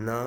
না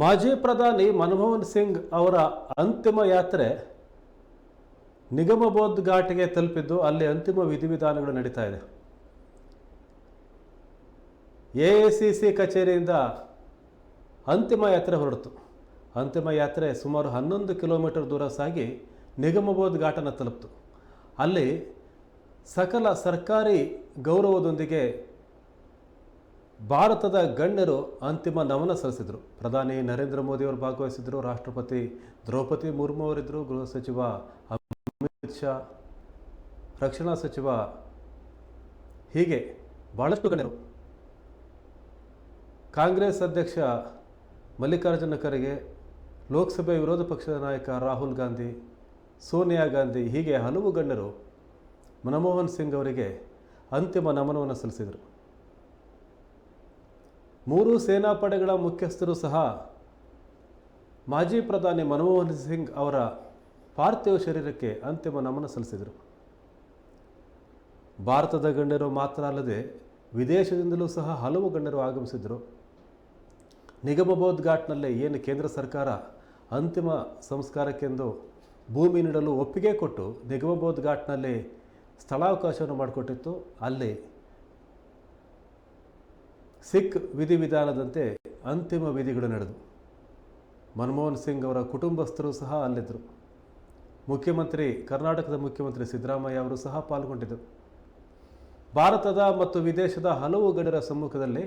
ಮಾಜಿ ಪ್ರಧಾನಿ ಮನಮೋಹನ್ ಸಿಂಗ್ ಅವರ ಅಂತಿಮ ಯಾತ್ರೆ ನಿಗಮಬೋಧ್ ಘಾಟಿಗೆ ತಲುಪಿದ್ದು ಅಲ್ಲಿ ಅಂತಿಮ ವಿಧಿವಿಧಾನಗಳು ನಡೀತಾ ಇದೆ. ಎ ಸಿ ಸಿ ಕಚೇರಿಯಿಂದ ಅಂತಿಮ ಯಾತ್ರೆ ಹೊರಡ್ತು. ಅಂತಿಮ ಯಾತ್ರೆ ಸುಮಾರು ಹನ್ನೊಂದು ಕಿಲೋಮೀಟರ್ ದೂರ ಸಾಗಿ ನಿಗಮಬೋಧ್ ಘಾಟನ ತಲುಪಿತು. ಅಲ್ಲಿ ಸಕಲ ಸರ್ಕಾರಿ ಗೌರವದೊಂದಿಗೆ ಭಾರತದ ಗಣ್ಯರು ಅಂತಿಮ ನಮನ ಸಲ್ಲಿಸಿದರು. ಪ್ರಧಾನಿ ನರೇಂದ್ರ ಮೋದಿಯವರು ಭಾಗವಹಿಸಿದರು. ರಾಷ್ಟ್ರಪತಿ ದ್ರೌಪದಿ ಮುರ್ಮು ಅವರಿದ್ದರು ಗೃಹ ಸಚಿವ ಅಮಿತ್ ಶಾ, ರಕ್ಷಣಾ ಸಚಿವ ಹೀಗೆ ಭಾಳಷ್ಟು ಗಣ್ಯರು. ಕಾಂಗ್ರೆಸ್ ಅಧ್ಯಕ್ಷ ಮಲ್ಲಿಕಾರ್ಜುನ ಖರ್ಗೆ, ಲೋಕಸಭೆ ವಿರೋಧ ಪಕ್ಷದ ನಾಯಕ ರಾಹುಲ್ ಗಾಂಧಿ, ಸೋನಿಯಾ ಗಾಂಧಿ ಹೀಗೆ ಹಲವು ಗಣ್ಯರು ಮನಮೋಹನ್ ಸಿಂಗ್ ಅವರಿಗೆ ಅಂತಿಮ ನಮನವನ್ನು ಸಲ್ಲಿಸಿದರು. ಮೂರು ಸೇನಾಪಡೆಗಳ ಮುಖ್ಯಸ್ಥರು ಸಹ ಮಾಜಿ ಪ್ರಧಾನಿ ಮನಮೋಹನ್ ಸಿಂಗ್ ಅವರ ಪಾರ್ಥಿವ ಶರೀರಕ್ಕೆ ಅಂತಿಮ ನಮನ ಸಲ್ಲಿಸಿದರು. ಭಾರತದ ಗಣ್ಯರು ಮಾತ್ರ ಅಲ್ಲದೆ ವಿದೇಶದಿಂದಲೂ ಸಹ ಹಲವು ಗಣ್ಯರು ಆಗಮಿಸಿದರು ನಿಗಮಬೋಧ್ ಘಾಟ್ನಲ್ಲೇ ಏನು ಕೇಂದ್ರ ಸರ್ಕಾರ ಅಂತಿಮ ಸಂಸ್ಕಾರಕ್ಕೆಂದು ಭೂಮಿ ನೀಡಲು ಒಪ್ಪಿಗೆ ಕೊಟ್ಟು ನಿಗಮಬೋಧ್ ಘಾಟ್ನಲ್ಲಿ ಸ್ಥಳಾವಕಾಶವನ್ನು ಮಾಡಿಕೊಟ್ಟಿತ್ತು, ಅಲ್ಲಿ ಸಿಖ್ ವಿಧಿವಿಧಾನದಂತೆ ಅಂತಿಮ ವಿಧಿಗಳು ನಡೆದವು ಮನಮೋಹನ್ ಸಿಂಗ್ ಅವರ ಕುಟುಂಬಸ್ಥರು ಸಹ ಅಲ್ಲಿದ್ದರು. ಮುಖ್ಯಮಂತ್ರಿ, ಕರ್ನಾಟಕದ ಮುಖ್ಯಮಂತ್ರಿ ಸಿದ್ದರಾಮಯ್ಯ ಅವರು ಸಹ ಪಾಲ್ಗೊಂಡಿದ್ದರು. ಭಾರತದ ಮತ್ತು ವಿದೇಶದ ಹಲವು ಗಣ್ಯರ ಸಮ್ಮುಖದಲ್ಲಿ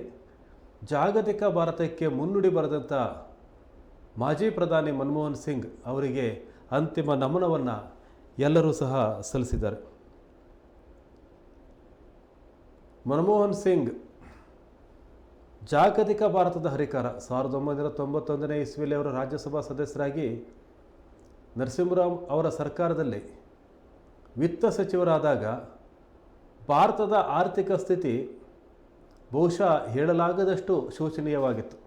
ಜಾಗತಿಕ ಭಾರತಕ್ಕೆ ಮುನ್ನುಡಿ ಬರೆದಂಥ ಮಾಜಿ ಪ್ರಧಾನಿ ಮನಮೋಹನ್ ಸಿಂಗ್ ಅವರಿಗೆ ಅಂತಿಮ ನಮನವನ್ನು ಎಲ್ಲರೂ ಸಹ ಸಲ್ಲಿಸಿದ್ದಾರೆ. ಮನಮೋಹನ್ ಸಿಂಗ್ ಜಾಗತಿಕ ಭಾರತದ ಹರಿಕಾರ. ಸಾವಿರದ ಒಂಬೈನೂರ ತೊಂಬತ್ತೊಂದನೇ ಇಸ್ವಿಯಲ್ಲಿ ಅವರು ರಾಜ್ಯಸಭಾ ಸದಸ್ಯರಾಗಿ ನರಸಿಂಹರಾವ್ ಅವರ ಸರ್ಕಾರದಲ್ಲಿ ವಿತ್ತ ಸಚಿವರಾದಾಗ ಭಾರತದ ಆರ್ಥಿಕ ಸ್ಥಿತಿ ಬಹುಶಃ ಹೇಳಲಾಗದಷ್ಟು ಶೋಚನೀಯವಾಗಿತ್ತು.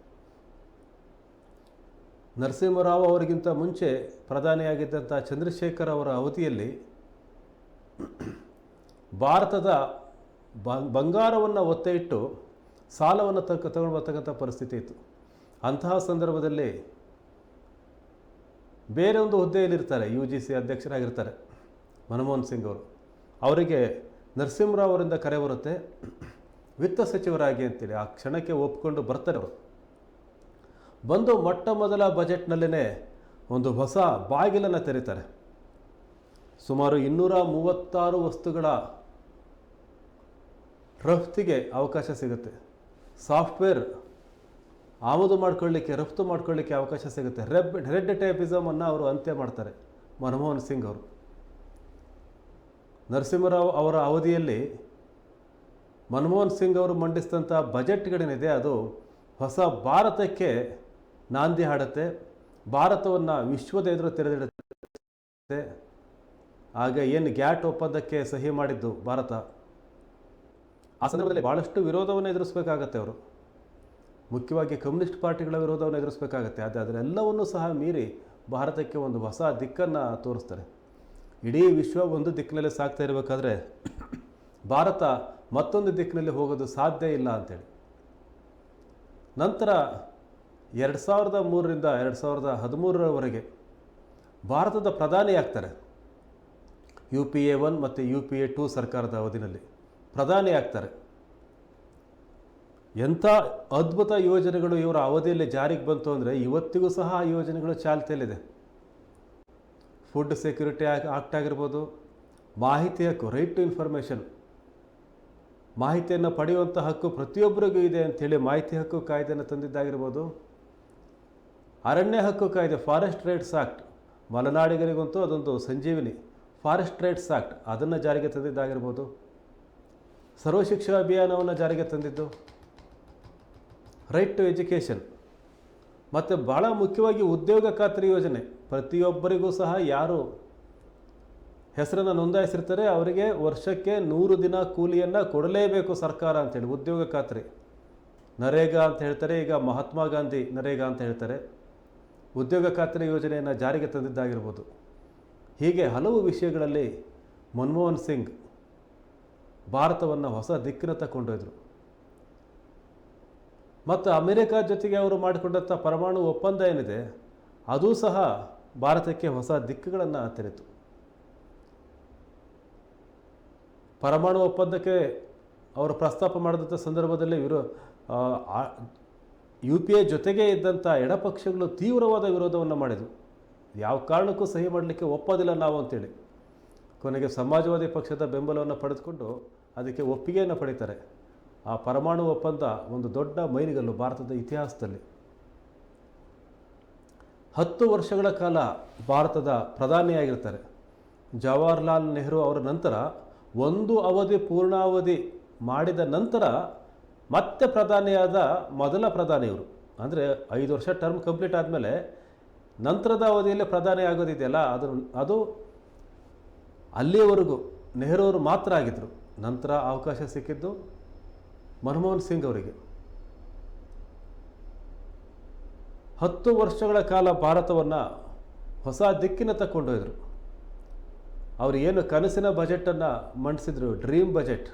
ನರಸಿಂಹರಾವ್ ಅವರಿಗಿಂತ ಮುಂಚೆ ಪ್ರಧಾನಿಯಾಗಿದ್ದಂಥ ಚಂದ್ರಶೇಖರ್ ಅವರ ಅವಧಿಯಲ್ಲಿ ಭಾರತದ ಬಂಗಾರವನ್ನು ಒತ್ತೆ ಇಟ್ಟು ಸಾಲವನ್ನು ತಕ್ಕ ತಗೊಂಡು ಬರ್ತಕ್ಕಂಥ ಪರಿಸ್ಥಿತಿ ಇತ್ತು. ಅಂತಹ ಸಂದರ್ಭದಲ್ಲಿ ಬೇರೆ ಒಂದು ಹುದ್ದೆಯಲ್ಲಿರ್ತಾರೆ ಯು ಜಿ ಸಿ ಅಧ್ಯಕ್ಷರಾಗಿರ್ತಾರೆ ಮನಮೋಹನ್ ಸಿಂಗ್ ಅವರು. ಅವರಿಗೆ ನರಸಿಂಹರಾವ್ ಅವರಿಂದ ಕರೆ ಬರುತ್ತೆ. ವಿತ್ತ ಸಚಿವರಾಗಿ ಅಂತೇಳಿ ಆ ಕ್ಷಣಕ್ಕೆ ಒಪ್ಕೊಂಡು ಬರ್ತಾರೆ ಅವರು. ಬಂದು ಮೊಟ್ಟ ಮೊದಲ ಬಜೆಟ್ನಲ್ಲೇ ಒಂದು ಹೊಸ ಬಾಗಿಲನ್ನು ತೆರೀತಾರೆ. ಸುಮಾರು ಇನ್ನೂರ ಮೂವತ್ತಾರು ವಸ್ತುಗಳ ರಫ್ತಿಗೆ ಅವಕಾಶ ಸಿಗುತ್ತೆ. ಸಾಫ್ಟ್ವೇರ್ ಆಮದು ಮಾಡ್ಕೊಳ್ಳಿಕ್ಕೆ, ರಫ್ತು ಮಾಡ್ಕೊಳ್ಳಿಕ್ಕೆ ಅವಕಾಶ ಸಿಗುತ್ತೆ. ರೆಬ್, ರೆಡ್ ಟೈಪಿಸಮನ್ನು ಅವರು ಅಂತ್ಯ ಮಾಡ್ತಾರೆ, ಮನಮೋಹನ್ ಸಿಂಗ್ ಅವರು. ನರಸಿಂಹರಾವ್ ಅವರ ಅವಧಿಯಲ್ಲಿ ಮನಮೋಹನ್ ಸಿಂಗ್ ಅವರು ಮಂಡಿಸಿದಂಥ ಬಜೆಟ್ಗಳೇನಿದೆ, ಅದು ಹೊಸ ಭಾರತಕ್ಕೆ ನಾಂದಿ ಹಾಡುತ್ತೆ, ಭಾರತವನ್ನು ವಿಶ್ವದ ಎದುರು ತೆರೆದಿಡುತ್ತೆ. ಆಗ ಏನು ಗ್ಯಾಟ್ ಒಪ್ಪಂದಕ್ಕೆ ಸಹಿ ಮಾಡಿದ್ದು ಭಾರತ? ಆ ಸಂದರ್ಭದಲ್ಲಿ ಭಾಳಷ್ಟು ವಿರೋಧವನ್ನು ಎದುರಿಸಬೇಕಾಗತ್ತೆ ಅವರು. ಮುಖ್ಯವಾಗಿ ಕಮ್ಯುನಿಸ್ಟ್ ಪಾರ್ಟಿಗಳ ವಿರೋಧವನ್ನು ಎದುರಿಸಬೇಕಾಗತ್ತೆ. ಆದರೆ ಎಲ್ಲವನ್ನೂ ಸಹ ಮೀರಿ ಭಾರತಕ್ಕೆ ಒಂದು ಹೊಸ ದಿಕ್ಕನ್ನು ತೋರಿಸ್ತಾರೆ. ಇಡೀ ವಿಶ್ವ ಒಂದು ದಿಕ್ಕಿನಲ್ಲಿ ಸಾಗ್ತಾ ಇರಬೇಕಾದ್ರೆ ಭಾರತ ಮತ್ತೊಂದು ದಿಕ್ಕಿನಲ್ಲಿ ಹೋಗೋದು ಸಾಧ್ಯ ಇಲ್ಲ ಅಂತೇಳಿ. ನಂತರ ಎರಡು ಸಾವಿರದ ಮೂರರಿಂದ ಎರಡು ಸಾವಿರದ ಹದಿಮೂರರವರೆಗೆ ಭಾರತದ ಪ್ರಧಾನಿ ಆಗ್ತಾರೆ ಯು ಪಿ ಎ ಒನ್ ಮತ್ತು ಯು ಪಿ ಎ ಟೂ ಸರ್ಕಾರದ ಅವಧಿನಲ್ಲಿ. ಪ್ರಧಾನಿ ಆಗ್ತಾರೆ ಎಂಥ ಅದ್ಭುತ ಯೋಜನೆಗಳು ಇವರ ಅವಧಿಯಲ್ಲಿ ಜಾರಿಗೆ ಬಂತು ಅಂದರೆ ಇವತ್ತಿಗೂ ಸಹ ಆ ಯೋಜನೆಗಳು ಚಾಲ್ತಿಯಲ್ಲಿದೆ. ಫುಡ್ ಸೆಕ್ಯೂರಿಟಿ ಆಕ್ಟ್ ಆಗಿರ್ಬೋದು ಮಾಹಿತಿ ಹಕ್ಕು ರೈಟ್ ಟು ಇನ್ಫಾರ್ಮೇಷನ್, ಮಾಹಿತಿಯನ್ನು ಪಡೆಯುವಂಥ ಹಕ್ಕು ಪ್ರತಿಯೊಬ್ಬರಿಗೂ ಇದೆ ಅಂಥೇಳಿ ಮಾಹಿತಿ ಹಕ್ಕು ಕಾಯ್ದೆಯನ್ನು ತಂದಿದ್ದಾಗಿರ್ಬೋದು. ಅರಣ್ಯ ಹಕ್ಕು ಕಾಯ್ದೆ ಫಾರೆಸ್ಟ್ ರೈಟ್ಸ್ ಆಕ್ಟ್ ಮಲೆನಾಡಿಗರಿಗಂತೂ ಅದೊಂದು ಸಂಜೀವಿನಿ. ಫಾರೆಸ್ಟ್ ರೈಟ್ಸ್ ಆಕ್ಟ್ ಅದನ್ನು ಜಾರಿಗೆ ತಂದಿದ್ದಾಗಿರ್ಬೋದು. ಸರ್ವ ಶಿಕ್ಷಾ ಅಭಿಯಾನವನ್ನು ಜಾರಿಗೆ ತಂದಿದ್ದು ರೈಟ್ ಟು ಎಜುಕೇಷನ್. ಮತ್ತು ಭಾಳ ಮುಖ್ಯವಾಗಿ ಉದ್ಯೋಗ ಖಾತ್ರಿ ಯೋಜನೆ. ಪ್ರತಿಯೊಬ್ಬರಿಗೂ ಸಹ ಯಾರು ಹೆಸರನ್ನು ನೋಂದಾಯಿಸಿರ್ತಾರೆ ಅವರಿಗೆ ವರ್ಷಕ್ಕೆ ನೂರು ದಿನ ಕೂಲಿಯನ್ನು ಕೊಡಲೇಬೇಕು ಸರ್ಕಾರ ಅಂತೇಳಿ, ಉದ್ಯೋಗ ಖಾತ್ರಿ. ನರೇಗಾ ಅಂತ ಹೇಳ್ತಾರೆ, ಈಗ ಮಹಾತ್ಮ ಗಾಂಧಿ ನರೇಗಾ ಅಂತ ಹೇಳ್ತಾರೆ. ಉದ್ಯೋಗ ಖಾತ್ರಿ ಯೋಜನೆಯನ್ನು ಜಾರಿಗೆ ತಂದಿದ್ದಾಗಿರ್ಬೋದು. ಹೀಗೆ ಹಲವು ವಿಷಯಗಳಲ್ಲಿ ಮನಮೋಹನ್ ಸಿಂಗ್ ಭಾರತವನ್ನು ಹೊಸ ದಿಕ್ಕಿನತ್ತ ಕೊಂಡೊಯ್ದರು. ಮತ್ತು ಅಮೆರಿಕ ಜೊತೆಗೆ ಅವರು ಮಾಡಿಕೊಂಡಂಥ ಪರಮಾಣು ಒಪ್ಪಂದ ಏನಿದೆ, ಅದೂ ಸಹ ಭಾರತಕ್ಕೆ ಹೊಸ ದಿಕ್ಕುಗಳನ್ನು ತೆರೆತು. ಪರಮಾಣು ಒಪ್ಪಂದಕ್ಕೆ ಅವರು ಪ್ರಸ್ತಾಪ ಮಾಡಿದಂಥ ಸಂದರ್ಭದಲ್ಲಿ ವಿರೋ ಯು ಪಿ ಎ ಜೊತೆಗೆ ಇದ್ದಂಥ ಎಡಪಕ್ಷಗಳು ತೀವ್ರವಾದ ವಿರೋಧವನ್ನು ಮಾಡಿದರು. ಯಾವ ಕಾರಣಕ್ಕೂ ಸಹಿ ಮಾಡಲಿಕ್ಕೆ ಒಪ್ಪೋದಿಲ್ಲ ನಾವು ಅಂತೇಳಿ. ಕೊನೆಗೆ ಸಮಾಜವಾದಿ ಪಕ್ಷದ ಬೆಂಬಲವನ್ನು ಪಡೆದುಕೊಂಡು ಅದಕ್ಕೆ ಒಪ್ಪಿಗೆಯನ್ನು ಪಡೀತಾರೆ. ಆ ಪರಮಾಣು ಒಪ್ಪಂದ ಒಂದು ದೊಡ್ಡ ಮೈಲಿಗಲ್ಲು ಭಾರತದ ಇತಿಹಾಸದಲ್ಲಿ. ಹತ್ತು ವರ್ಷಗಳ ಕಾಲ ಭಾರತದ ಪ್ರಧಾನಿಯಾಗಿರ್ತಾರೆ. ಜವಾಹರ್ಲಾಲ್ ನೆಹರು ಅವರ ನಂತರ ಒಂದು ಅವಧಿ ಪೂರ್ಣಾವಧಿ ಮಾಡಿದ ನಂತರ ಮತ್ತೆ ಪ್ರಧಾನಿಯಾದ ಮೊದಲ ಪ್ರಧಾನಿಯವರು ಅಂದರೆ ಐದು ವರ್ಷ ಟರ್ಮ್ ಕಂಪ್ಲೀಟ್ ಆದಮೇಲೆ ನಂತರದ ಅವಧಿಯಲ್ಲಿ ಪ್ರಧಾನಿ ಆಗೋದಿದೆಯಲ್ಲ ಅದು ಅದು ಅಲ್ಲಿಯವರೆಗೂ ನೆಹರು ಅವರು ಮಾತ್ರ ಆಗಿದ್ದರು ನಂತರ ಅವಕಾಶ ಸಿಕ್ಕಿದ್ದು ಮನಮೋಹನ್ ಸಿಂಗ್ ಅವರಿಗೆ. ಹತ್ತು ವರ್ಷಗಳ ಕಾಲ ಭಾರತವನ್ನು ಹೊಸ ದಿಕ್ಕಿನ ಕೊಂಡೊಯ್ದರು ಅವರು ಏನು ಕನಸಿನ ಬಜೆಟನ್ನು ಮಂಡಿಸಿದ್ರು, ಡ್ರೀಮ್ ಬಜೆಟ್.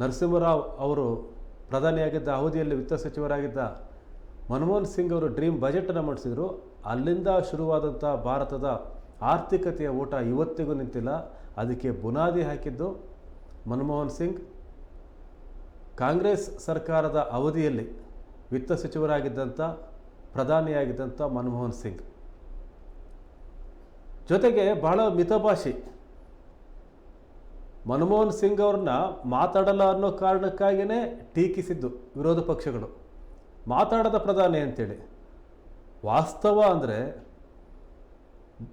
ನರಸಿಂಹರಾವ್ ಅವರು ಪ್ರಧಾನಿಯಾಗಿದ್ದ ಅವಧಿಯಲ್ಲಿ ವಿತ್ತ ಸಚಿವರಾಗಿದ್ದ ಮನಮೋಹನ್ ಸಿಂಗ್ ಅವರು ಡ್ರೀಮ್ ಬಜೆಟನ್ನು ಮಂಡಿಸಿದರು. ಅಲ್ಲಿಂದ ಶುರುವಾದಂಥ ಭಾರತದ ಆರ್ಥಿಕತೆಯ ಊಟ ಇವತ್ತಿಗೂ ನಿಂತಿಲ್ಲ. ಅದಕ್ಕೆ ಬುನಾದಿ ಹಾಕಿದ್ದು ಮನಮೋಹನ್ ಸಿಂಗ್. ಕಾಂಗ್ರೆಸ್ ಸರ್ಕಾರದ ಅವಧಿಯಲ್ಲಿ ವಿತ್ತ ಸಚಿವರಾಗಿದ್ದಂಥ, ಪ್ರಧಾನಿಯಾಗಿದ್ದಂಥ ಮನಮೋಹನ್ ಸಿಂಗ್. ಜೊತೆಗೆ ಬಹಳ ಮಿತಭಾಷಿ ಮನಮೋಹನ್ ಸಿಂಗ್ ಅವ್ರನ್ನ ಮಾತಾಡಲ್ಲ ಅನ್ನೋ ಕಾರಣಕ್ಕಾಗಿಯೇ ಟೀಕಿಸಿದ್ದು ವಿರೋಧ ಪಕ್ಷಗಳು. ಮಾತಾಡದ ಪ್ರಧಾನಿ ಅಂತೇಳಿ. ವಾಸ್ತವ ಅಂದರೆ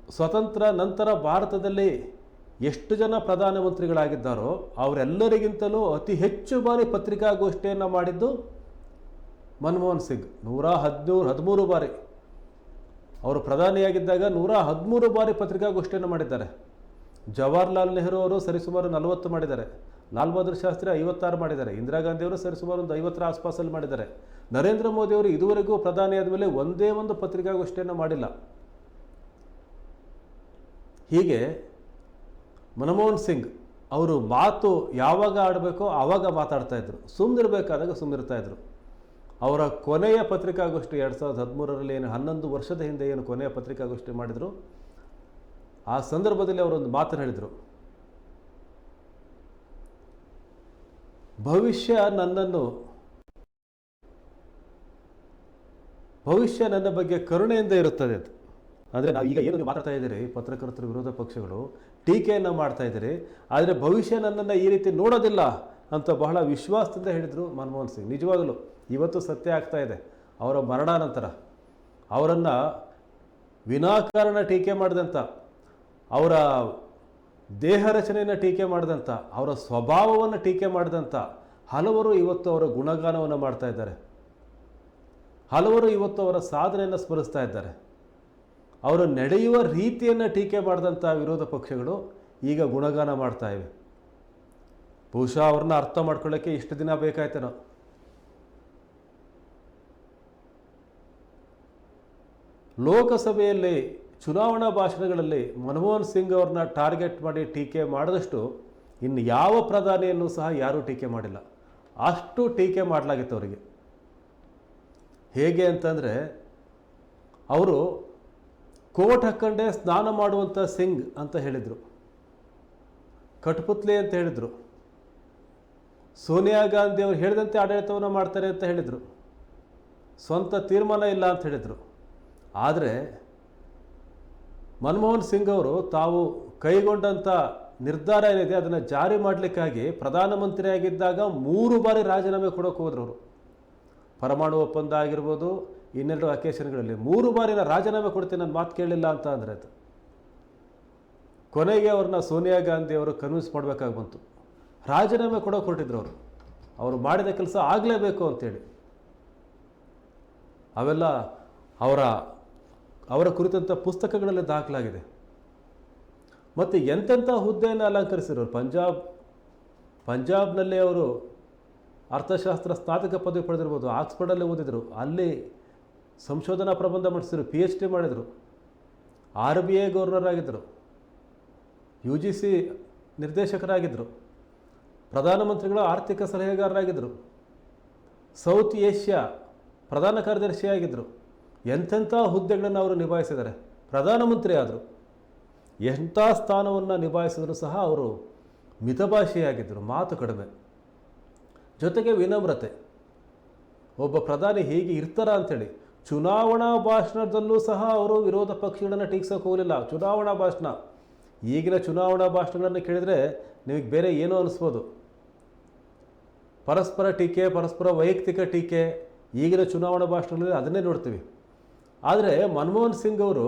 ಸ್ವತಂತ್ರ ನಂತರ ಭಾರತದಲ್ಲಿ ಎಷ್ಟು ಜನ ಪ್ರಧಾನಮಂತ್ರಿಗಳಾಗಿದ್ದಾರೋ ಅವರೆಲ್ಲರಿಗಿಂತಲೂ ಅತಿ ಹೆಚ್ಚು ಬಾರಿ ಪತ್ರಿಕಾಗೋಷ್ಠಿಯನ್ನು ಮಾಡಿದ್ದು ಮನಮೋಹನ್ ಸಿಂಗ್. ನೂರ ಹದಿನೂರು, ಹದಿಮೂರು ಬಾರಿ. ಅವರು ಪ್ರಧಾನಿಯಾಗಿದ್ದಾಗ ನೂರ ಹದಿಮೂರು ಬಾರಿ ಪತ್ರಿಕಾಗೋಷ್ಠಿಯನ್ನು ಮಾಡಿದ್ದಾರೆ. ಜವಾಹರ್ಲಾಲ್ ನೆಹರು ಅವರು ಸರಿಸುಮಾರು ನಲವತ್ತು ಮಾಡಿದ್ದಾರೆ. ಲಾಲ್ ಬಹದ್ದೂರ್ ಶಾಸ್ತ್ರಿ ಐವತ್ತಾರು ಮಾಡಿದ್ದಾರೆ. ಇಂದಿರಾ ಗಾಂಧಿಯವರು ಸರಿಸುಮಾರು ಒಂದು ಐವತ್ತರ ಆಸ್ಪಾಸಲ್ಲಿ ಮಾಡಿದ್ದಾರೆ. ನರೇಂದ್ರ ಮೋದಿಯವರು ಇದುವರೆಗೂ ಪ್ರಧಾನಿಯಾದ ಮೇಲೆ ಒಂದೇ ಒಂದು ಪತ್ರಿಕಾಗೋಷ್ಠಿಯನ್ನು ಮಾಡಿಲ್ಲ. ಹೀಗೆ ಮನಮೋಹನ್ ಸಿಂಗ್ ಅವರು ಮಾತು ಯಾವಾಗ ಆಡಬೇಕೋ ಆವಾಗ ಮಾತಾಡ್ತಾ ಇದ್ರು. ಸುಮ್ಮನಿರಬೇಕಾದಾಗ ಸುಮ್ಮಿರ್ತಾ ಇದ್ರು. ಅವರ ಕೊನೆಯ ಪತ್ರಿಕಾಗೋಷ್ಠಿ ಎರಡು ಸಾವಿರದ ಹದಿಮೂರರಲ್ಲಿ ಏನು ಹನ್ನೊಂದು ವರ್ಷದ ಹಿಂದೆ ಏನು ಕೊನೆಯ ಪತ್ರಿಕಾಗೋಷ್ಠಿ ಮಾಡಿದರು, ಆ ಸಂದರ್ಭದಲ್ಲಿ ಅವರೊಂದು ಮಾತನ್ನು ಹೇಳಿದರು. ಭವಿಷ್ಯ ನನ್ನನ್ನು, ಭವಿಷ್ಯ ನನ್ನ ಬಗ್ಗೆ ಕರುಣೆಯಿಂದ ಇರುತ್ತದೆ ಅಂತ. ಅಂದರೆ ನಾವು ಈಗ ಏನು ಮಾತಾಡ್ತಾ ಇದ್ದೀರಿ ಪತ್ರಕರ್ತರ ವಿರೋಧ ಪಕ್ಷಗಳು ಟೀಕೆಯನ್ನು ಮಾಡ್ತಾ ಇದ್ದೀರಿ. ಆದರೆ ಭವಿಷ್ಯ ನನ್ನನ್ನು ಈ ರೀತಿ ನೋಡೋದಿಲ್ಲ ಅಂತ ಬಹಳ ವಿಶ್ವಾಸದಿಂದ ಹೇಳಿದರು ಮನಮೋಹನ್ ಸಿಂಗ್. ನಿಜವಾಗಲೂ ಇವತ್ತು ಸತ್ಯ ಆಗ್ತಾ ಇದೆ. ಅವರ ಮರಣಾನಂತರ ಅವರನ್ನು ವಿನಾಕಾರಣ ಟೀಕೆ ಮಾಡಿದಂಥ ಅವರ ದೇಹ ರಚನೆಯನ್ನು ಟೀಕೆ ಮಾಡಿದಂಥ ಅವರ ಸ್ವಭಾವವನ್ನು ಟೀಕೆ ಮಾಡಿದಂಥ ಹಲವರು ಇವತ್ತು ಅವರ ಗುಣಗಾನವನ್ನು ಮಾಡ್ತಾ ಇದ್ದಾರೆ. ಹಲವರು ಇವತ್ತು ಅವರ ಸಾಧನೆಯನ್ನು ಸ್ಮರಿಸ್ತಾ ಇದ್ದಾರೆ. ಅವರು ನಡೆಯುವ ರೀತಿಯನ್ನು ಟೀಕೆ ಮಾಡಿದಂಥ ವಿರೋಧ ಪಕ್ಷಗಳು ಈಗ ಗುಣಗಾನ ಮಾಡ್ತಾ ಇವೆ. ಬಹುಶಃ ಅವ್ರನ್ನ ಅರ್ಥ ಮಾಡ್ಕೊಳ್ಳೋಕ್ಕೆ ಇಷ್ಟು ದಿನ ಬೇಕಾಯ್ತೇನೋ. ಲೋಕಸಭೆಯಲ್ಲಿ ಚುನಾವಣಾ ಭಾಷಣಗಳಲ್ಲಿ ಮನಮೋಹನ್ ಸಿಂಗ್ ಅವ್ರನ್ನ ಟಾರ್ಗೆಟ್ ಮಾಡಿ ಟೀಕೆ ಮಾಡಿದಷ್ಟು ಇನ್ನು ಯಾವ ಪ್ರಧಾನಿಯನ್ನು ಸಹ ಯಾರೂ ಟೀಕೆ ಮಾಡಿಲ್ಲ. ಅಷ್ಟು ಟೀಕೆ ಮಾಡಲಾಗಿತ್ತು ಅವರಿಗೆ. ಹೇಗೆ ಅಂತಂದರೆ, ಅವರು ಕೋಟ್ ಹಾಕ್ಕೊಂಡೇ ಸ್ನಾನ ಮಾಡುವಂಥ ಸಿಂಗ್ ಅಂತ ಹೇಳಿದರು. ಕಟ್ಪುತ್ಲೆ ಅಂತ ಹೇಳಿದರು. ಸೋನಿಯಾ ಗಾಂಧಿ ಅವರು ಹೇಳಿದಂತೆ ಆಡಳಿತವನ್ನು ಮಾಡ್ತಾರೆ ಅಂತ ಹೇಳಿದರು. ಸ್ವಂತ ತೀರ್ಮಾನ ಇಲ್ಲ ಅಂತ ಹೇಳಿದರು. ಆದರೆ ಮನಮೋಹನ್ ಸಿಂಗ್ ಅವರು ತಾವು ಕೈಗೊಂಡಂಥ ನಿರ್ಧಾರ ಏನಿದೆ ಅದನ್ನು ಜಾರಿ ಮಾಡಲಿಕ್ಕಾಗಿ ಪ್ರಧಾನಮಂತ್ರಿಯಾಗಿದ್ದಾಗ ಮೂರು ಬಾರಿ ರಾಜೀನಾಮೆ ಕೊಡೋಕೆ ಹೋದ್ರವರು ಪರಮಾಣು ಒಪ್ಪಂದ ಆಗಿರ್ಬೋದು ಇನ್ನೆರಡು ಅಕೇಶನ್ಗಳಲ್ಲಿ ಮೂರು ಬಾರಿ ನಾನು ರಾಜೀನಾಮೆ ಕೊಡ್ತೀನಿ ನನ್ನ ಮಾತು ಕೇಳಲಿಲ್ಲ ಅಂತ ಅಂದರೆ ಅದು. ಕೊನೆಗೆ ಅವ್ರನ್ನ ಸೋನಿಯಾ ಗಾಂಧಿ ಅವರು ಕನ್ವಿನ್ಸ್ ಮಾಡಬೇಕಾಗಿ ಬಂತು. ರಾಜೀನಾಮೆ ಕೊಡೋಕೆ ಹೊರಟಿದ್ರು ಅವರು. ಅವರು ಮಾಡಿದ ಕೆಲಸ ಆಗಲೇಬೇಕು ಅಂತೇಳಿ. ಅವೆಲ್ಲ ಅವರ ಅವರ ಕುರಿತಂಥ ಪುಸ್ತಕಗಳಲ್ಲಿ ದಾಖಲಾಗಿದೆ. ಮತ್ತು ಎಂತೆಂಥ ಹುದ್ದೆಯನ್ನು ಅಲಂಕರಿಸಿರೋರು ಪಂಜಾಬ್, ಪಂಜಾಬ್ನಲ್ಲಿ ಅವರು ಅರ್ಥಶಾಸ್ತ್ರ ಸ್ನಾತಕ ಪದವಿ ಪಡೆದಿರ್ಬೋದು ಆಕ್ಸ್ಫರ್ಡಲ್ಲಿ ಓದಿದರು. ಅಲ್ಲಿ ಸಂಶೋಧನಾ ಪ್ರಬಂಧ ಮಾಡಿಸಿದ್ರು ಪಿ ಎಚ್ ಡಿ ಮಾಡಿದರು ಆರ್ ಬಿ ಐ ಗವರ್ನರ್ ಆಗಿದ್ದರು ಯು ಜಿ ಸಿ ನಿರ್ದೇಶಕರಾಗಿದ್ದರು ಪ್ರಧಾನಮಂತ್ರಿಗಳ ಆರ್ಥಿಕ ಸಲಹೆಗಾರರಾಗಿದ್ದರು ಸೌತ್ ಏಷ್ಯಾ ಪ್ರಧಾನ ಕಾರ್ಯದರ್ಶಿಯಾಗಿದ್ದರು ಎಂಥೆಂಥ ಹುದ್ದೆಗಳನ್ನು ಅವರು ನಿಭಾಯಿಸಿದ್ದಾರೆ, ಪ್ರಧಾನಮಂತ್ರಿ ಆದರು, ಎಂಥ ಸ್ಥಾನವನ್ನು ನಿಭಾಯಿಸಿದ್ರು ಸಹ ಅವರು ಮಿತಭಾಷೆಯಾಗಿದ್ದರು ಮಾತು ಕಡಿಮೆ. ಜೊತೆಗೆ ವಿನಮ್ರತೆ, ಒಬ್ಬ ಪ್ರಧಾನಿ ಹೇಗೆ ಇರ್ತಾರ ಅಂಥೇಳಿ ಚುನಾವಣಾ ಭಾಷಣದಲ್ಲೂ ಸಹ ಅವರು ವಿರೋಧ ಪಕ್ಷಗಳನ್ನು ಟೀಕ್ಸೋಕೆ ಹೋಗಲಿಲ್ಲ. ಚುನಾವಣಾ ಭಾಷಣ. ಈಗಿನ ಚುನಾವಣಾ ಭಾಷಣಗಳನ್ನು ಕೇಳಿದರೆ ನಿಮಗೆ ಬೇರೆ ಏನೋ ಅನಿಸ್ಬೋದು. ಪರಸ್ಪರ ಟೀಕೆ, ಪರಸ್ಪರ ವೈಯಕ್ತಿಕ ಟೀಕೆ ಈಗಿನ ಚುನಾವಣಾ ಭಾಷಣಗಳಲ್ಲಿ ಅದನ್ನೇ ನೋಡ್ತೀವಿ. ಆದರೆ ಮನಮೋಹನ್ ಸಿಂಗ್ ಅವರು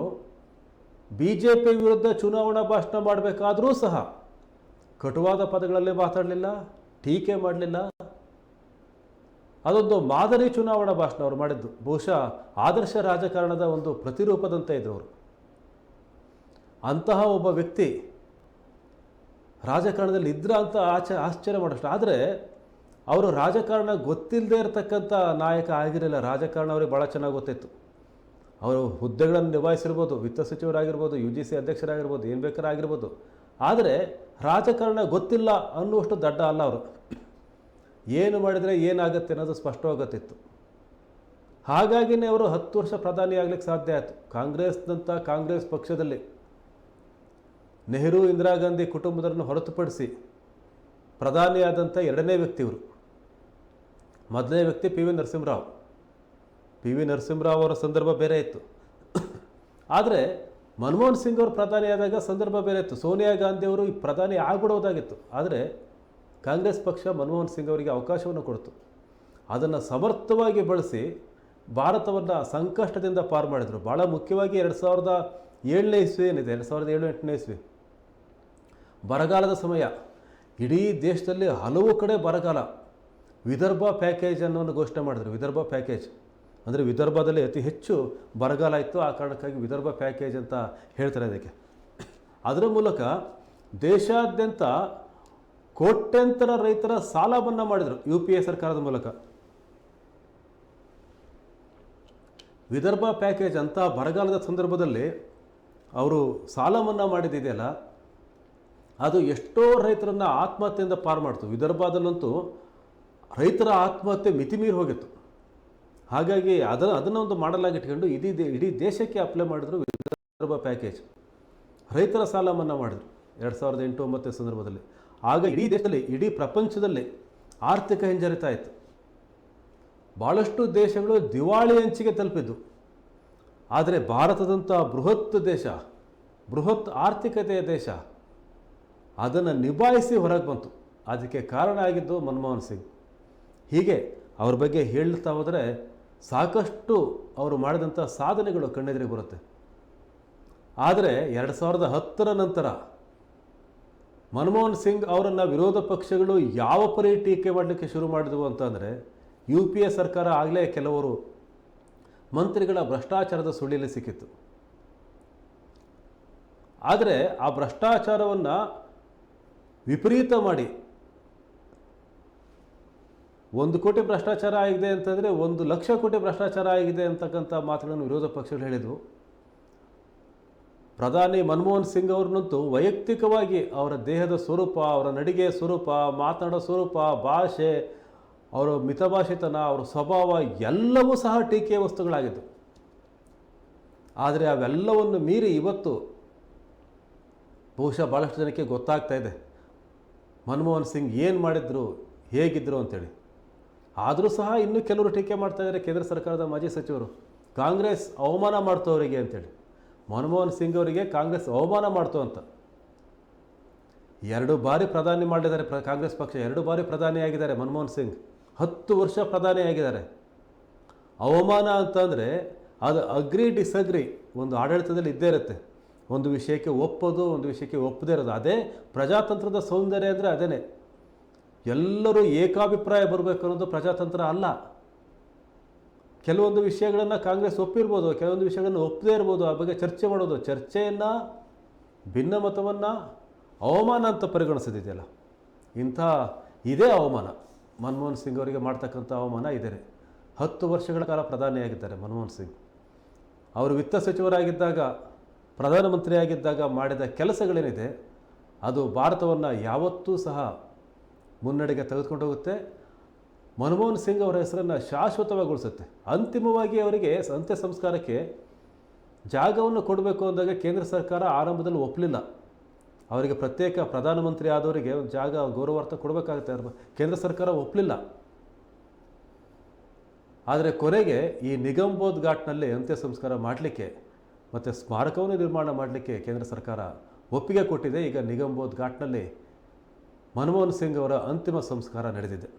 ಬಿ ಜೆ ಪಿ ವಿರುದ್ಧ ಚುನಾವಣಾ ಭಾಷಣ ಮಾಡಬೇಕಾದರೂ ಸಹ ಕಟುವಾದ ಪದಗಳಲ್ಲಿ ಮಾತಾಡಲಿಲ್ಲ, ಟೀಕೆ ಮಾಡಲಿಲ್ಲ ಅದೊಂದು ಮಾದರಿ ಚುನಾವಣಾ ಭಾಷಣ ಅವರು ಮಾಡಿದ್ದು. ಬಹುಶಃ ಆದರ್ಶ ರಾಜಕಾರಣದ ಒಂದು ಪ್ರತಿರೂಪದಂತೆ ಇದ್ರು ಅವರು. ಅಂತಹ ಒಬ್ಬ ವ್ಯಕ್ತಿ ರಾಜಕಾರಣದಲ್ಲಿ ಇದ್ರ ಅಂತ ಆಚ ಆಶ್ಚರ್ಯ ಮಾಡೋಷ್ಟು. ಆದರೆ ಅವರು ರಾಜಕಾರಣ ಗೊತ್ತಿಲ್ಲದೆ ಇರತಕ್ಕಂಥ ನಾಯಕ ಆಗಿರಲಿಲ್ಲ. ರಾಜಕಾರಣ ಅವರಿಗೆ ಭಾಳ ಚೆನ್ನಾಗಿ ಗೊತ್ತಿತ್ತು. ಅವರು ಹುದ್ದೆಗಳನ್ನು ನಿಭಾಯಿಸಿರ್ಬೋದು, ವಿತ್ತ ಸಚಿವರಾಗಿರ್ಬೋದು, ಯು ಜಿ ಸಿ ಅಧ್ಯಕ್ಷರಾಗಿರ್ಬೋದು, ಏನು ಆದರೆ ರಾಜಕಾರಣ ಗೊತ್ತಿಲ್ಲ ಅನ್ನುವಷ್ಟು ದಡ್ಡ ಅಲ್ಲ ಅವರು. ಏನು ಮಾಡಿದರೆ ಏನಾಗುತ್ತೆ ಅನ್ನೋದು ಸ್ಪಷ್ಟವಾಗುತ್ತಿತ್ತು. ಹಾಗಾಗಿನೇ ಅವರು ಹತ್ತು ವರ್ಷ ಪ್ರಧಾನಿ ಆಗಲಿಕ್ಕೆ ಸಾಧ್ಯ ಆಯಿತು. ಕಾಂಗ್ರೆಸ್ನಂಥ ಕಾಂಗ್ರೆಸ್ ಪಕ್ಷದಲ್ಲಿ ನೆಹರು, ಇಂದಿರಾ ಗಾಂಧಿ ಕುಟುಂಬದನ್ನು ಹೊರತುಪಡಿಸಿ ಪ್ರಧಾನಿಯಾದಂಥ ಎರಡನೇ ವ್ಯಕ್ತಿ ಇವರು. ಮೊದಲನೇ ವ್ಯಕ್ತಿ P V Narasimha Rao. P V Narasimha Rao ಅವರ ಸಂದರ್ಭ ಬೇರೆ ಇತ್ತು. ಆದರೆ ಮನಮೋಹನ್ ಸಿಂಗ್ ಅವರು ಪ್ರಧಾನಿಯಾದಾಗ ಸಂದರ್ಭ ಬೇರೆ ಇತ್ತು. ಸೋನಿಯಾ ಗಾಂಧಿ ಅವರು ಪ್ರಧಾನಿ ಆಗ್ಬಿಡೋದಾಗಿತ್ತು. ಆದರೆ ಕಾಂಗ್ರೆಸ್ ಪಕ್ಷ ಮನಮೋಹನ್ ಸಿಂಗ್ ಅವರಿಗೆ ಅವಕಾಶವನ್ನು ಕೊಡ್ತು. ಅದನ್ನು ಸಮರ್ಥವಾಗಿ ಬಳಸಿ ಭಾರತವನ್ನು ಸಂಕಷ್ಟದಿಂದ ಪಾರು ಮಾಡಿದರು. ಭಾಳ ಮುಖ್ಯವಾಗಿ ಎರಡು ಸಾವಿರದ ಏಳನೇ ಇಸ್ವಿ ಏನಿದೆ? ಎರಡು ಸಾವಿರದ ಏಳು ಎಂಟನೇ ಇಸ್ವಿ. ಬರಗಾಲದ ಸಮಯ. ಇಡೀ ದೇಶದಲ್ಲಿ ಹಲವು ಕಡೆ ಬರಗಾಲ. ವಿದರ್ಭ ಪ್ಯಾಕೇಜ್ ಅನ್ನೋನ್ನು ಘೋಷಣೆ ಮಾಡಿದರು. ವಿದರ್ಭ ಪ್ಯಾಕೇಜ್. ಅಂದರೆ ವಿದರ್ಭದಲ್ಲಿ ಅತಿ ಹೆಚ್ಚು ಬರಗಾಲ ಇತ್ತು. ಆ ಕಾರಣಕ್ಕಾಗಿ ವಿದರ್ಭ ಪ್ಯಾಕೇಜ್ ಅಂತ ಹೇಳ್ತಾರೆ ಅದಕ್ಕೆ. ಅದರ ಮೂಲಕ ದೇಶಾದ್ಯಂತ ಕೋಟ್ಯಂತರ ರೈತರ ಸಾಲ ಮನ್ನಾ ಮಾಡಿದರು ಯು ಪಿ ಎ ಸರ್ಕಾರದ ಮೂಲಕ. ವಿದರ್ಭ ಪ್ಯಾಕೇಜ್ ಅಂತ ಬರಗಾಲದ ಸಂದರ್ಭದಲ್ಲಿ ಅವರು ಸಾಲ ಮನ್ನಾ ಮಾಡಿದ್ದಿದೆಯಲ್ಲ ಅದು ಎಷ್ಟೋ ರೈತರನ್ನು ಆತ್ಮಹತ್ಯೆಯಿಂದ ಪಾರು ಮಾಡ್ತು. ವಿದರ್ಭದಲ್ಲಂತೂ ರೈತರ ಆತ್ಮಹತ್ಯೆ ಮಿತಿಮೀರಿ ಹೋಗಿತ್ತು. ಹಾಗಾಗಿ ಅದನ್ನು ಅದನ್ನು ಒಂದು ಮಾಡಲಾಗಿಟ್ಕೊಂಡು ಇಡೀ ಇಡೀ ದೇಶಕ್ಕೆ ಅಪ್ಲೈ ಮಾಡಿದ್ರು ವಿದರ್ಭ ಪ್ಯಾಕೇಜ್. ರೈತರ ಸಾಲ ಮನ್ನಾ ಮಾಡಿದ್ರು. ಎರಡು ಸಾವಿರದ ಎಂಟು ಒಂಬತ್ತನೇ ಸಂದರ್ಭದಲ್ಲಿ. ಆಗ ಇಡೀ ದೇಶದಲ್ಲಿ, ಇಡೀ ಪ್ರಪಂಚದಲ್ಲಿ ಆರ್ಥಿಕ ಹಿಂಜರಿತ ಆಯಿತು. ಭಾಳಷ್ಟು ದೇಶಗಳು ದಿವಾಳಿ ಹಂಚಿಗೆ ತಲುಪಿದ್ದು. ಆದರೆ ಭಾರತದಂಥ ಬೃಹತ್ ದೇಶ, ಬೃಹತ್ ಆರ್ಥಿಕತೆಯ ದೇಶ, ಅದನ್ನು ನಿಭಾಯಿಸಿ ಹೊರಗೆ ಬಂತು. ಅದಕ್ಕೆ ಕಾರಣ ಆಗಿದ್ದು ಮನಮೋಹನ್ ಸಿಂಗ್. ಹೀಗೆ ಅವ್ರ ಬಗ್ಗೆ ಹೇಳ್ತಾ ಹೋದರೆ ಸಾಕಷ್ಟು ಅವರು ಮಾಡಿದಂಥ ಸಾಧನೆಗಳು ಕಣ್ಣೆದುರಿಗೆ ಬರುತ್ತೆ. ಆದರೆ ಎರಡು ಸಾವಿರದ ಹತ್ತರ ನಂತರ ಮನಮೋಹನ್ ಸಿಂಗ್ ಅವರನ್ನು ವಿರೋಧ ಪಕ್ಷಗಳು ಯಾವ ಪರಿ ಟೀಕೆ ಮಾಡಲಿಕ್ಕೆ ಶುರು ಮಾಡಿದವು ಅಂತಂದರೆ ಯು ಪಿ ಎ ಸರ್ಕಾರ ಆಗಲೇ ಕೆಲವರು ಮಂತ್ರಿಗಳ ಭ್ರಷ್ಟಾಚಾರದ ಸುಳಿಲಿ ಸಿಕ್ಕಿತ್ತು. ಆದರೆ ಆ ಭ್ರಷ್ಟಾಚಾರವನ್ನು ವಿಪರೀತ ಮಾಡಿ ಒಂದು ಕೋಟಿ ಭ್ರಷ್ಟಾಚಾರ ಆಗಿದೆ ಅಂತಂದರೆ ಒಂದು ಲಕ್ಷ ಕೋಟಿ ಭ್ರಷ್ಟಾಚಾರ ಆಗಿದೆ ಅಂತಕ್ಕಂಥ ಮಾತುಗಳನ್ನು ವಿರೋಧ ಪಕ್ಷಗಳು ಹೇಳಿದವು. ಪ್ರಧಾನಿ ಮನಮೋಹನ್ ಸಿಂಗ್ ಅವ್ರನ್ನಂತೂ ವೈಯಕ್ತಿಕವಾಗಿ ಅವರ ದೇಹದ ಸ್ವರೂಪ, ಅವರ ನಡಿಗೆಯ ಸ್ವರೂಪ, ಮಾತನಾಡೋ ಸ್ವರೂಪ, ಭಾಷೆ, ಅವರ ಮಿತಭಾಷಿತನ, ಅವರ ಸ್ವಭಾವ ಎಲ್ಲವೂ ಸಹ ಟೀಕೆಯ ವಸ್ತುಗಳಾಗಿದ್ದವು. ಆದರೆ ಅವೆಲ್ಲವನ್ನು ಮೀರಿ ಇವತ್ತು ಬಹುಶಃ ಭಾಳಷ್ಟು ಜನಕ್ಕೆ ಗೊತ್ತಾಗ್ತಾ ಇದೆ, ಮನಮೋಹನ್ ಸಿಂಗ್ ಏನು ಮಾಡಿದ್ರು ಹೇಗಿದ್ದರು ಅಂತೇಳಿ. ಆದರೂ ಸಹ ಇನ್ನೂ ಕೆಲವರು ಟೀಕೆ ಮಾಡ್ತಾ ಇದ್ದಾರೆ ಕೇಂದ್ರ ಸರ್ಕಾರದ ಮಾಜಿ ಸಚಿವರು. ಕಾಂಗ್ರೆಸ್ ಅವಮಾನ ಮಾಡ್ತವರಿಗೆ ಅಂತೇಳಿ. ಮನಮೋಹನ್ ಸಿಂಗ್ ಅವರಿಗೆ ಕಾಂಗ್ರೆಸ್ ಅವಮಾನ ಮಾಡ್ತು ಅಂತ. ಎರಡು ಬಾರಿ ಪ್ರಧಾನಿ ಮಾಡಿದ್ದಾರೆ ಪ್ರ ಕಾಂಗ್ರೆಸ್ ಪಕ್ಷ ಎರಡು ಬಾರಿ ಪ್ರಧಾನಿಯಾಗಿದ್ದಾರೆ ಮನಮೋಹನ್ ಸಿಂಗ್. ಹತ್ತು ವರ್ಷ ಪ್ರಧಾನಿಯಾಗಿದ್ದಾರೆ ಅವಮಾನ ಅಂತಂದರೆ ಅದು ಅಗ್ರಿ ಡಿಸಗ್ರಿ ಒಂದು ಆಡಳಿತದಲ್ಲಿ ಇದ್ದೇ ಇರುತ್ತೆ. ಒಂದು ವಿಷಯಕ್ಕೆ ಒಪ್ಪೋದು, ಒಂದು ವಿಷಯಕ್ಕೆ ಒಪ್ಪದೇ ಇರೋದು. ಅದೇ ಪ್ರಜಾತಂತ್ರದ ಸೌಂದರ್ಯ ಅಂದರೆ ಅದೇ ಎಲ್ಲರೂ ಏಕಾಭಿಪ್ರಾಯ ಬರಬೇಕು ಅನ್ನೋದು ಪ್ರಜಾತಂತ್ರ ಅಲ್ಲ. ಕೆಲವೊಂದು ವಿಷಯಗಳನ್ನು ಕಾಂಗ್ರೆಸ್ ಒಪ್ಪಿರ್ಬೋದು, ಕೆಲವೊಂದು ವಿಷಯಗಳನ್ನು ಒಪ್ಪದೇ ಇರ್ಬೋದು, ಆ ಬಗ್ಗೆ ಚರ್ಚೆ ಮಾಡೋದು, ಚರ್ಚೆಯನ್ನು ಭಿನ್ನಮತವನ್ನು ಅವಮಾನ ಅಂತ ಪರಿಗಣಿಸೋದಿದೆಯಲ್ಲ? ಇಂಥ ಇದೇ ಅವಮಾನ. ಮನಮೋಹನ್ ಸಿಂಗ್ ಅವರಿಗೆ ಮಾಡ್ತಕ್ಕಂಥ ಅವಮಾನ ಇದೇ ಹತ್ತು ವರ್ಷಗಳ ಕಾಲ ಪ್ರಧಾನಿಯಾಗಿದ್ದಾರೆ ಮನಮೋಹನ್ ಸಿಂಗ್. ಅವರು ವಿತ್ತ ಸಚಿವರಾಗಿದ್ದಾಗ, ಪ್ರಧಾನಮಂತ್ರಿಯಾಗಿದ್ದಾಗ ಮಾಡಿದ ಕೆಲಸಗಳೇನಿದೆ, ಅದು ಭಾರತವನ್ನು ಯಾವತ್ತೂ ಸಹ ಮುನ್ನಡೆಗೆ ತೆಗೆದುಕೊಂಡು ಹೋಗುತ್ತೆ. ಮನಮೋಹನ್ ಸಿಂಗ್ ಅವರ ಹೆಸರನ್ನು ಶಾಶ್ವತವಾಗಿಗೊಳಿಸುತ್ತೆ ಅಂತಿಮವಾಗಿ ಅವರಿಗೆ ಅಂತ್ಯ ಸಂಸ್ಕಾರಕ್ಕೆ ಜಾಗವನ್ನು ಕೊಡಬೇಕು ಅಂದಾಗ ಕೇಂದ್ರ ಸರ್ಕಾರ ಆರಂಭದಲ್ಲಿ ಒಪ್ಪಲಿಲ್ಲ ಅವರಿಗೆ ಪ್ರತ್ಯೇಕ ಪ್ರಧಾನಮಂತ್ರಿ ಆದವರಿಗೆ ಒಂದು ಜಾಗ, ಗೌರವಾರ್ಥ ಕೊಡಬೇಕಾಗುತ್ತೆ. ಕೇಂದ್ರ ಸರ್ಕಾರ ಒಪ್ಪಲಿಲ್ಲ ಆದರೆ ಕೊನೆಗೆ ಈ ನಿಗಮ್ಬೋಧ್ ಘಾಟ್ನಲ್ಲಿ ಅಂತ್ಯ ಸಂಸ್ಕಾರ ಮಾಡಲಿಕ್ಕೆ ಮತ್ತು ಸ್ಮಾರಕವನ್ನು ನಿರ್ಮಾಣ ಮಾಡಲಿಕ್ಕೆ ಕೇಂದ್ರ ಸರ್ಕಾರ ಒಪ್ಪಿಗೆ ಕೊಟ್ಟಿದೆ. ಈಗ ನಿಗಮ್ಬೋಧ್ ಘಾಟ್ನಲ್ಲಿ ಮನಮೋಹನ್ ಸಿಂಗ್ ಅವರ ಅಂತಿಮ ಸಂಸ್ಕಾರ ನಡೆದಿದೆ.